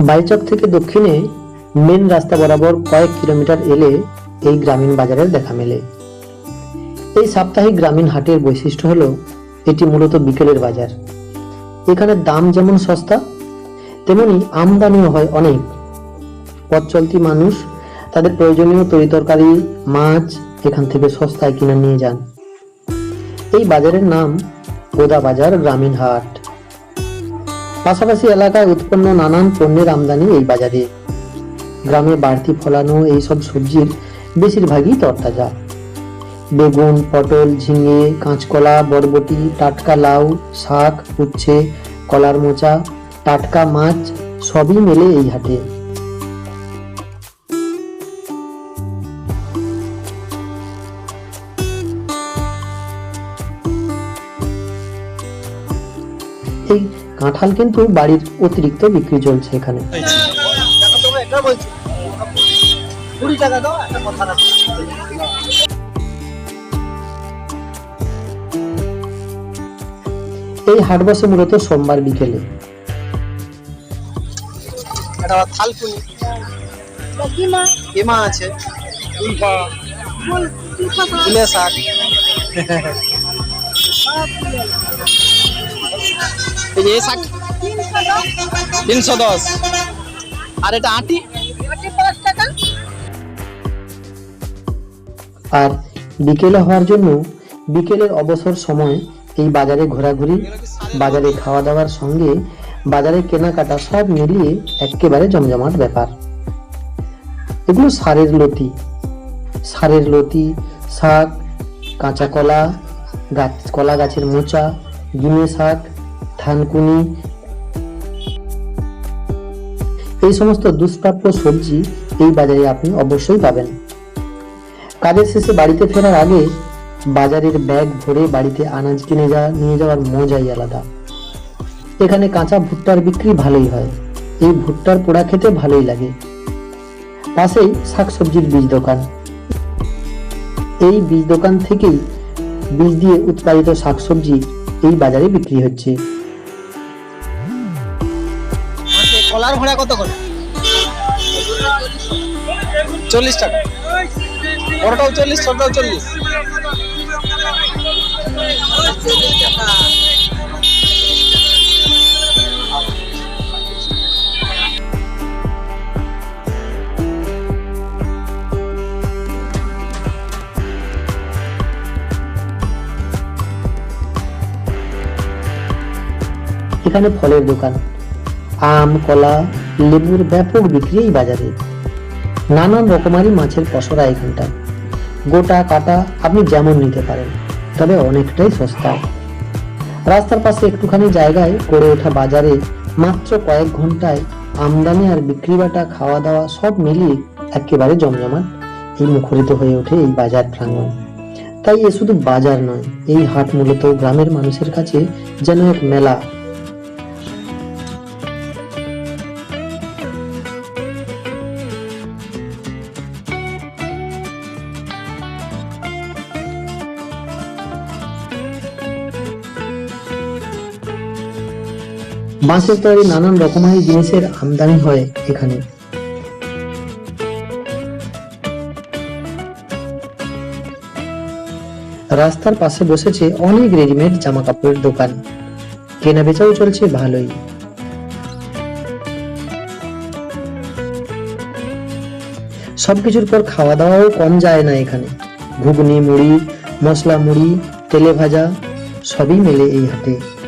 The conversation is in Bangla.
বাইচক থেকে দক্ষিণে মেন রাস্তা বরাবর কয়েক কিলোমিটার এলে এই গ্রামীণ বাজারের দেখা মেলে। এই সাপ্তাহিক গ্রামীণ হাটের বৈশিষ্ট্য হলো, এটি মূলত বিকেলের বাজার। এখানে দাম যেমন সস্তা, তেমনি আমদানিও হয় অনেক। পথ চলতি মানুষ তাদের প্রয়োজনীয় তরিতরকারি, মাছ এখান থেকে সস্তায় কিনে নিয়ে যান। এই বাজারের নাম গোদা বাজার গ্রামীণ হাট। পাশাপাশি এলাকায় উৎপন্ন নানান পণ্যের আমদানি এই বাজারে। গ্রামে বাড়তি ফলানো এইসব সবজির বেশিরভাগই তরতাজা। বেগুন, পটল, ঝিঙে, কাঁচকলা, বরবটি, টাটকা লাউ, শাক, উচ্ছে, কলার মোচা, টাটকা মাছ সবই মেলে এই হাটে। এই কাঁঠাল কিন্তু বাড়ির অতিরিক্ত বিক্রি চলছে এখানে। টাকা দাও একটা কথা রাখো এই হাট বসে মূলত সোমবার বিকেলে। একটা থালকুনি। এমা আছে? শাক। এই শাক। তিনশো দশ। আর এটা আটি? আর বিকেলে হওয়ার জন্য বিকেলের অবসর সময় এই বাজারে ঘোরাঘুরি, বাজারে খাওয়া দাওয়ার সঙ্গে বাজারে কেনাকাটা সব মিলিয়ে একেবারে জমজমাট ব্যাপার। এগুলো সারের লতি। সারের লতি, শাক, কাঁচা কলা, গাছ, কলা গাছের মোচা গিমে শাক থানকুনি। এই সমস্ত দুষ্প্রাপ্য সবজি এই বাজারে আপনি অবশ্যই পাবেন। কাজের শেষে বাড়িতে ফেরার আগে বাজারের ব্যাগ ভরে বাড়িতে আনাজ কিনে যা, নিয়ে যাওয়ার মজাই আলাদা। এখানে কাঁচা ভুট্টার বিক্রি ভালোই হয়। এই ভুট্টার পোড়া খেতে ভালোই লাগে। পাশেই শাকসবজির বীজ দোকান। এই বীজ দোকান থেকেই বীজ দিয়ে উৎপাদিত শাকসবজি এই বাজারে বিক্রি হচ্ছে। কলার ভাড়া কত করে? চল্লিশ টাকা। বড়টাও চল্লিশ ছোটটাও চল্লিশ। এখানে ফলের দোকান। আম, কলা, লেবুর ব্যাপক বিক্রি এই বাজারে। নানান রকমারি মাছের পসরা এখানটা গোটা কাটা আপনি যেমন নিতে পারেন, তবে অনেকটাই সস্তা। রাস্তার পাশে একটুখানি জায়গায় গড়ে ওঠা বাজারে মাত্র কয়েক ঘন্টায় আমদানি আর বিক্রি বাটা খাওয়া দাওয়া সব মিলিয়ে একেবারে জমজমাট। এই মুখরিত হয়ে ওঠে এই বাজার প্রাঙ্গণ। তাই এ শুধু বাজার নয়, এই হাট মূলত গ্রামের মানুষের কাছে যেন এক মেলা। বাঁশের তৈরি নানান রকমারি জিনিসের আমদানি হয় এখানে। রাস্তার পাশে বসেছে অনেক রেডিমেড জামা কাপড়ের দোকান। কেনা বেচাও চলছে ভালোই। সবকিছুর পর খাওয়া দাওয়াও কম যায় না এখানে। ঘুগনি, মুড়ি, মশলা মুড়ি, তেলে ভাজা, সবই মেলে এই হাটে।